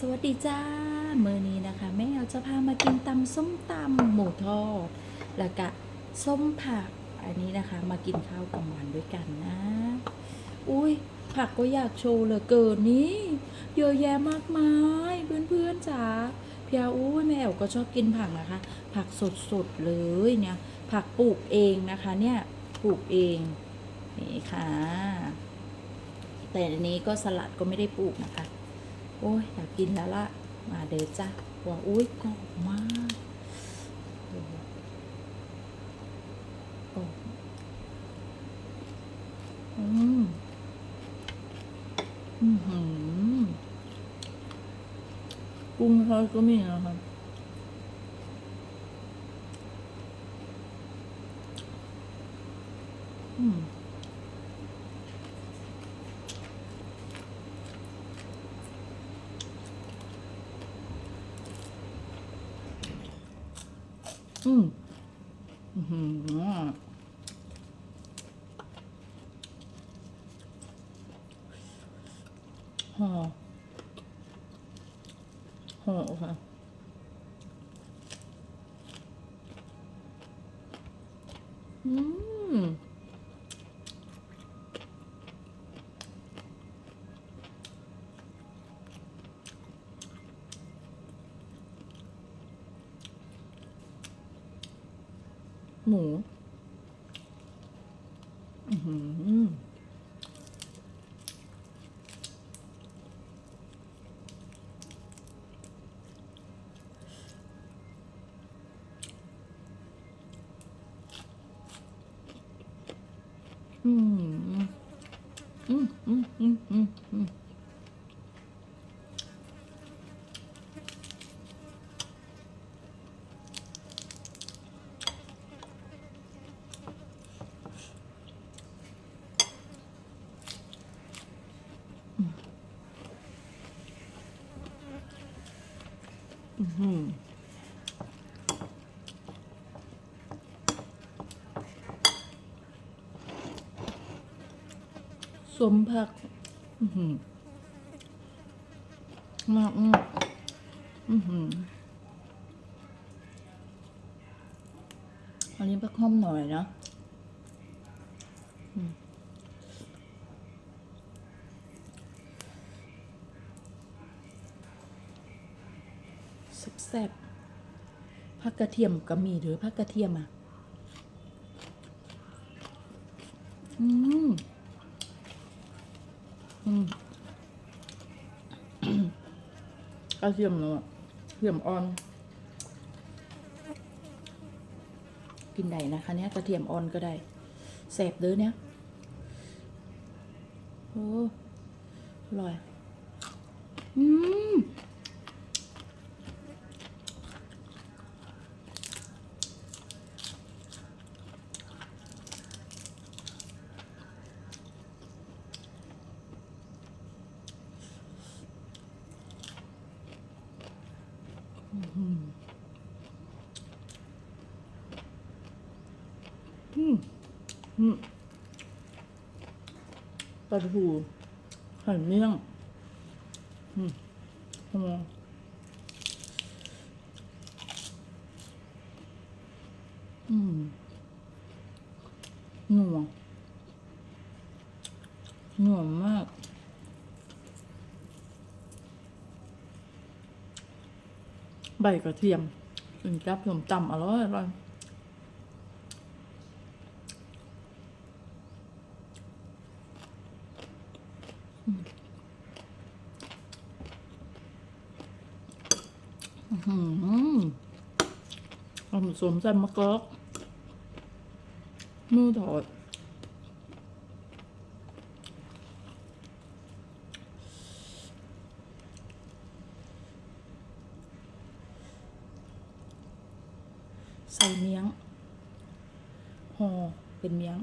สวัสดีจ้าเมื่อนี้นะคะ แม่เอาจะพามากินตำส้มตำหมูทอดแล้วก็ส้มผักอันนี้นะคะ มากินข้าวกลางวันด้วยกันนะ อุ้ยผักก็อยากโชว์เหลือเกินนี่เยอะแยะมากมายเพื่อนๆจ๋าพี่อาอุ้ยแม่แอวก็ชอบกินผักนะคะ ผักสดๆเลยเนี่ย ผักปลูกเองนะคะ เนี่ยปลูกเองนี่ค่ะ แต่อันนี้ก็สลัดก็ไม่ได้ปลูกนะคะ โอ้ยอยากกินแล้วล่ะ มาเด้อจ้ะว่าอุ้ยกรอบมากโอ้อืมอือหือกุ้งทอดก็มีนะครับ อืมอืมหือห่อห่อค่ะอืม อือหือ อืมอืมอืมอืมอืมอืมอื้อหือ สมผักอือหือมากมากอือหืออันนี้ผักห้อมหน่อยนะแซ่บๆผักกระเทียมก็มีหรือผักกระเทียมอะ อือืม กระเทียมเนาะเทียมอ่อน กินได้นะคะเนี่ยกระเทียมอ่อนก็ได้แสบเด้อเนี่ยโอ้อร่อย อืม อืมอืม ปลาทูไข่เมี่ยงอืมอืมอืมหนัวหนัวมากใบกระเทียมกินกับผมตำอร่อยอร่อย อืมเอาผสมใส่มะกอกมือถอดใส่เมียงห่อเป็นเมียง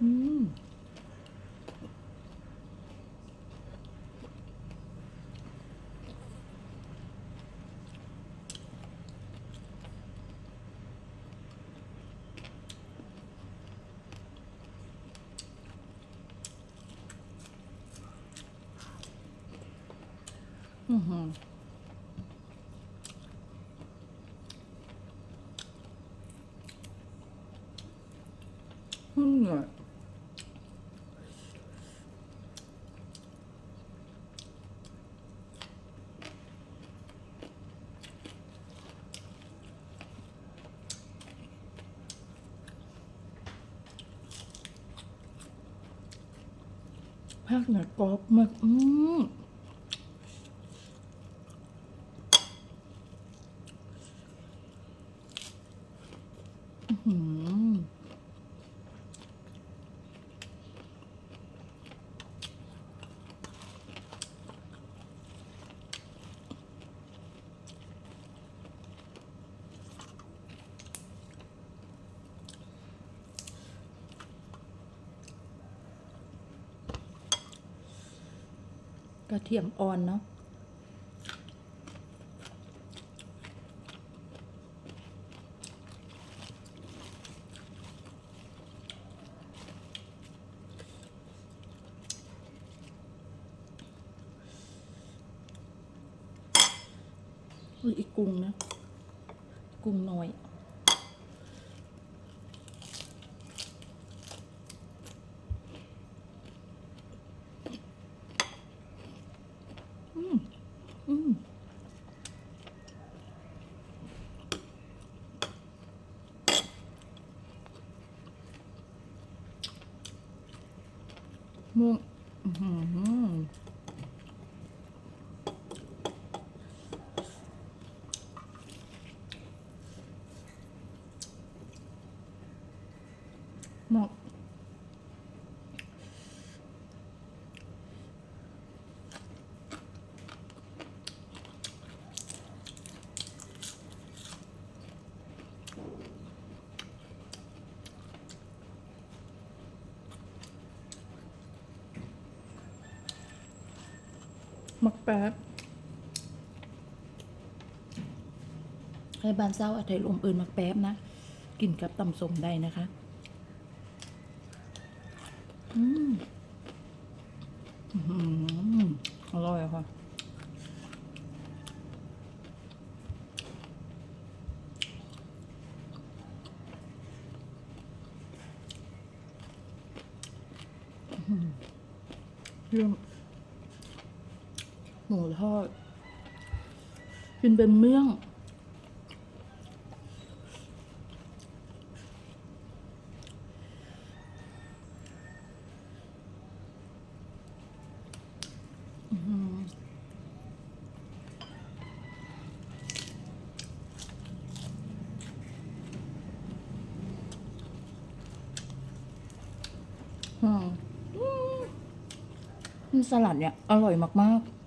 อืม อ อือหืออืมอะภาคเหนือกรอบมาก อืม หืมก ระเทียมอ่อนเนาะอีกกุ้งนะ กุ้งน้อย อืม อืม ม่วงหมก มักแป๊บให้บ้านเศร้าอาไทยลมเอินมักแป๊บนะ กินกับตำสมได้นะคะ อืมอื้อหืออร่อยอะค่ะอื้อหือเรื่อง หมูทอด กินเป็นเมี่ยง อืมอืมสลัดเนี่ย อร่อยมาก ๆ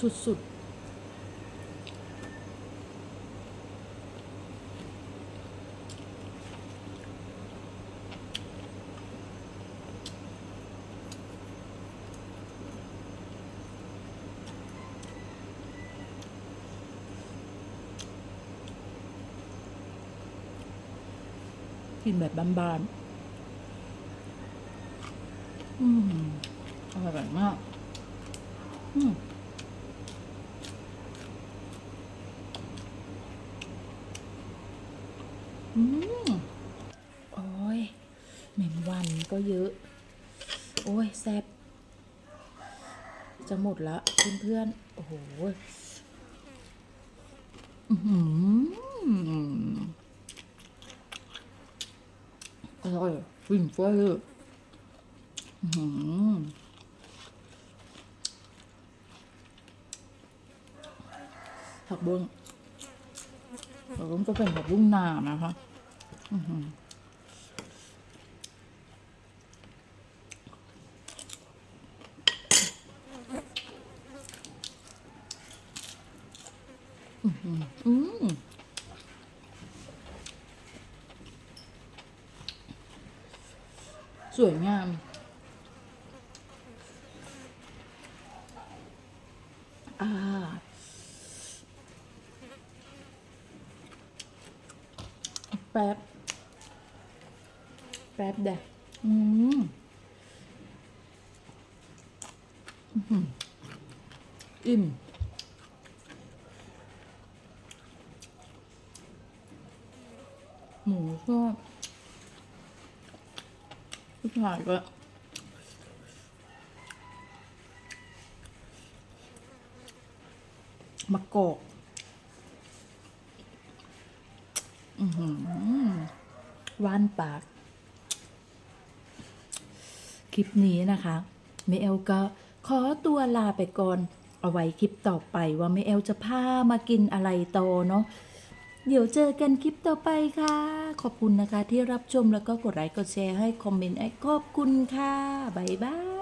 สุดๆ กินแบบบานๆ อืมอร่อยมากอืม อืม โอ้ยเหม็นวัน ก็เยอะ โอ้ยแซ่บจะหมดละเพื่อนๆ โอ้โหอือหือร่อยฟินเฟ้อเลยอือหือผักบุ้งผักบุ้งก็เป็นผักบุ้งนานะคะ อือหือ อืมสวยงาม อ่า แป๊บ แป๊บเดียวอืมอื้อหืออิ่ม หมูก็ผู้ชายก็มะกอกอือหือหวานปาก คลิปนี้นะคะเมเอลก็ขอตัวลาไปก่อน เอาไว้คลิปต่อไปว่าเมเอลจะพามากินอะไรโตเนาะ เดี๋ยวเจอกันคลิปต่อไปค่ะ ขอบคุณนะคะที่รับชมแล้วก็กดไลค์กดแชร์ให้คอมเมนต์ไอ้ขอบคุณค่ะ บ๊ายบาย